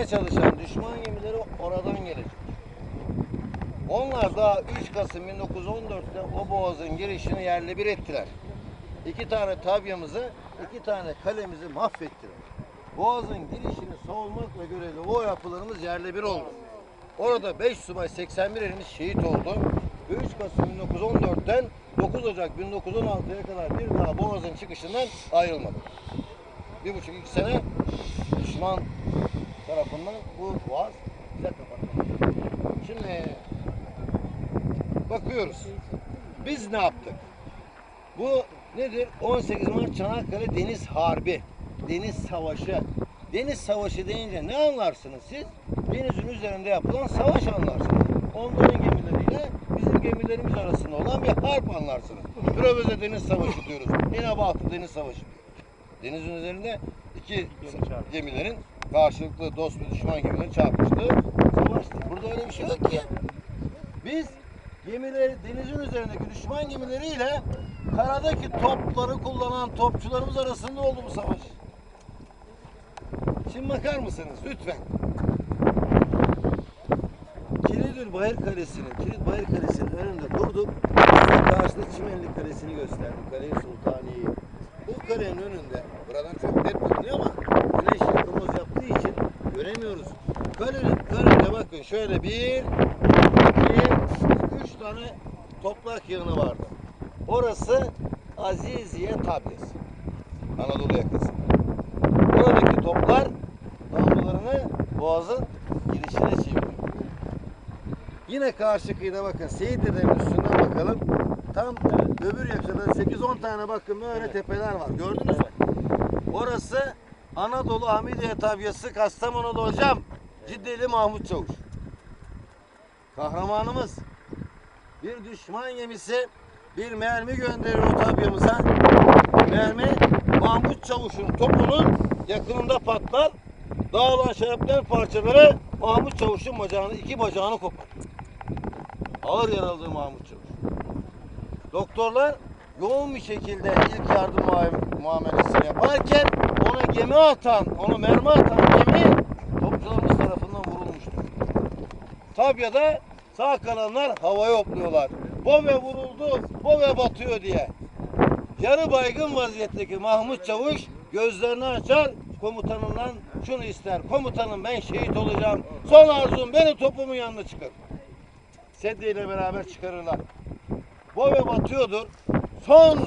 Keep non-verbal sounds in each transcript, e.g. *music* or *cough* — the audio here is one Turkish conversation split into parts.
Yakalamaya çalışan düşman gemileri oradan gelecek. Onlar da 3 Kasım 1914'te o boğazın girişini yerle bir ettiler. İki tane tabyamızı, iki tane kalemizi mahvettiler. Boğazın girişini savunmakla görevli o yapılarımız yerle bir oldu. Orada 5 subay 81 erimiz şehit oldu. Ve 3 Kasım 1914'ten 9 Ocak 1916'ya kadar bir daha Boğaz'ın çıkışından ayrılmadı. Bir buçuk iki sene tarafından bu boğaz bize kapatıldı. Şimdi bakıyoruz. Biz ne yaptık? Bu nedir? 18 Mart Çanakkale Deniz Harbi. Deniz Savaşı. Deniz Savaşı deyince ne anlarsınız siz? Denizin üzerinde yapılan savaş anlarsınız. Onların gemileriyle bizim gemilerimiz arasında olan bir harp anlarsınız. Pröveze Deniz Savaşı diyoruz. İnebatı Deniz Savaşı diyoruz. Denizin üzerinde iki gemilerin karşılıklı dost ve düşman gemileri çarpıştığı savaştı. Burada öyle bir şey yok ki. Biz gemileri denizin üzerindeki düşman gemileriyle karadaki topları kullanan topçularımız arasında oldu bu savaş. Şimdi bakar mısınız lütfen? Kilidül Bayır Kalesi'nin, Kilit Bayır Kalesi'nin önünde durduk. Karşıda Çimenli Kalesi'ni gösterdik. Kale-i Sultaniye'yi. Bu kalenin önünde, buradan çok net görünüyor ama şöyle bir, iki, üç tane toprak yığını vardı. Orası Aziziye Tabyası. Anadolu yakası. Oradaki toplar damlalarını boğazın girişine çeviriyor. Yine karşı kıyıda bakın Seyitli'nin üstünden bakalım. Tam öbür yakada 8-10 tane bakın böyle tepeler var. Gördünüz mü? Orası Anadolu Hamidiye Tabyası Kastamonu'da hocam. Ciddeli Mahmut Çavuş. Kahramanımız bir düşman gemisi bir mermi gönderiyor o tabyamıza. Mermi Mahmut Çavuş'un topunun yakınında patlar. Dağılan şerefler parçaları Mahmut Çavuş'un bacağını, iki bacağını kopar. Ağır yaralıdır Mahmut Çavuş. Doktorlar yoğun bir şekilde ilk yardım muam- muamelesini yaparken ona gemi atan, ona mermi atan gemi topçularımız tarafından vurulmuştur. Tabya'da sağ kalanlar havaya hopluyorlar. Bove vuruldu, Bove batıyor diye. Yarı baygın vaziyetteki Mahmut Çavuş gözlerini açar, komutanından şunu ister. Komutanım ben şehit olacağım. Son arzum beni topumun yanına çıkar. Sedye ile beraber çıkarırlar. Bove batıyordur. Son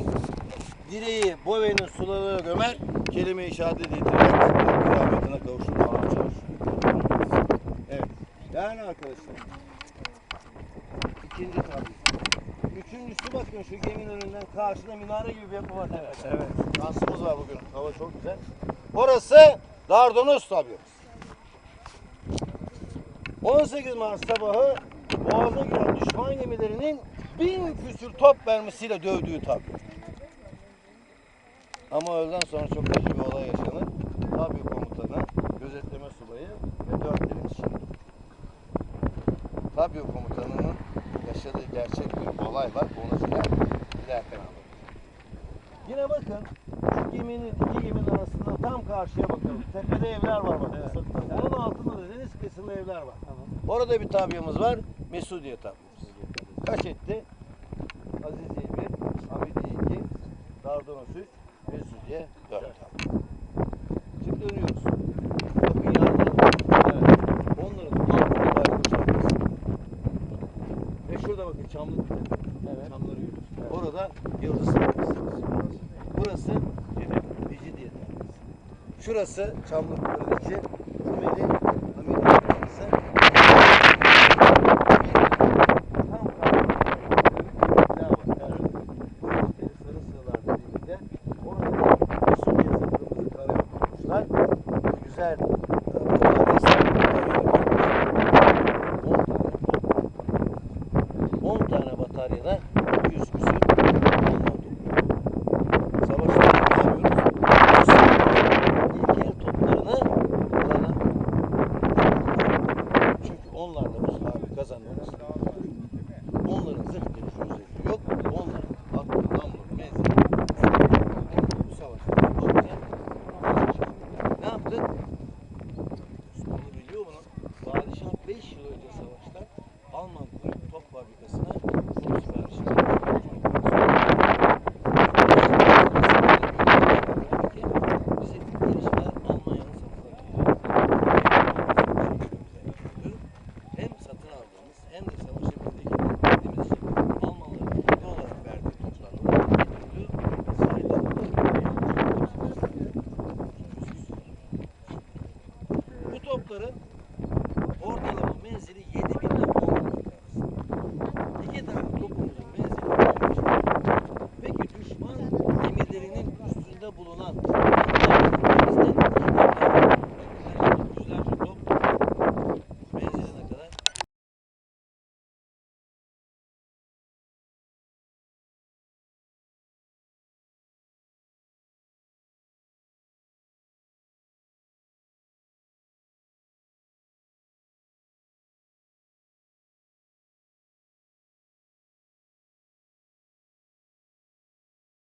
direği Bove'nin sularına gömer. Kelime-i şehadet kavuşur Mahmut Çavuş. Evet. Yani arkadaşlar. İkinci tabi. Üçüncüsü bakın şu geminin önünden karşıda minare gibi bir yapı var. Evet. Evet. Şansımız var bugün. Hava çok güzel. Orası Dardanos tabyamız. 18 Mart sabahı Boğaz'a giren düşman gemilerinin bin küsür top mermisiyle dövdüğü tabyo. Ama öğleden sonra çok acı bir olay yaşanır. Tabyo komutanı, gözetleme subayı ve dört şehit. Tabyo komutanının yaşadığı gerçek bir olay var. Onu size ilerken anlatacağım. Yine bakın şu geminin iki geminin arasında tam karşıya bakalım. *laughs* Tepede evler var bakın. sırtta. Onun altında da deniz kıyısında evler var. Orada bir tabyamız var. Mesudiye tabyamız. Kaç etti? Aziziye 1, Hamidiye 2, Dardanos 3, Mesudiye 4 tabi. Şimdi dönüyoruz. Bakın yardım. Evet. Onların altında baykuş tabyası. Ve şurada bakın çamlık bir tepe. Evet. Çamları Orada Yıldız tabyası. Burası Mecidiye tabyası. Şurası Çamlıkların içi